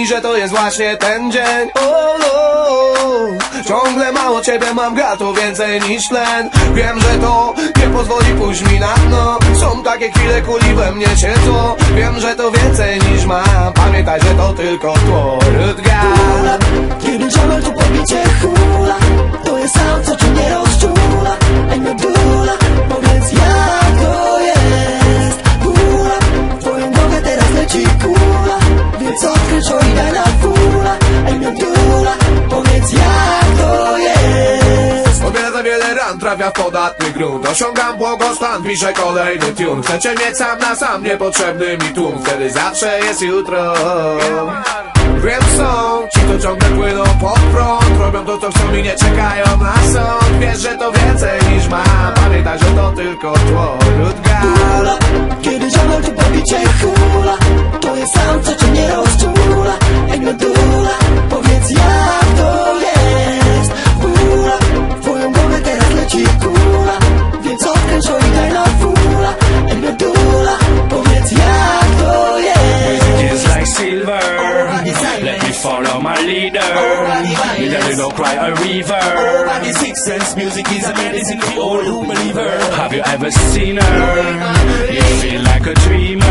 mi, że to jest właśnie ten dzień. Oh. Ciągle mało ciebie mam gato więcej niż tlen. Wiem, że to nie pozwoli pójść mi na dno. Są takie chwile kuli we mnie siedzą Wiem, że to więcej niż mam. Pamiętaj, że to tylko tło Rutga. Kiedy Jamal tu cię hula. To jest sam, co w podatny grunt. Osiągam błogostan, piszę kolejny tune Chcecie mieć sam na sam, niepotrzebny mi tłum. Wtedy zawsze jest jutro. Wiem są ci, to ciągle płyną pod prąd. Robią to, co chcą i nie czekają na sąd. Wiesz, że to więcej niż mam. Pamiętaj, że to tylko tło Ludga. Hula, kiedy prawie cię hula To jest sam, co You let it go cry a river. Body six sense music is a medicine for all who believe her. Have you ever seen her? You feel like a dreamer. You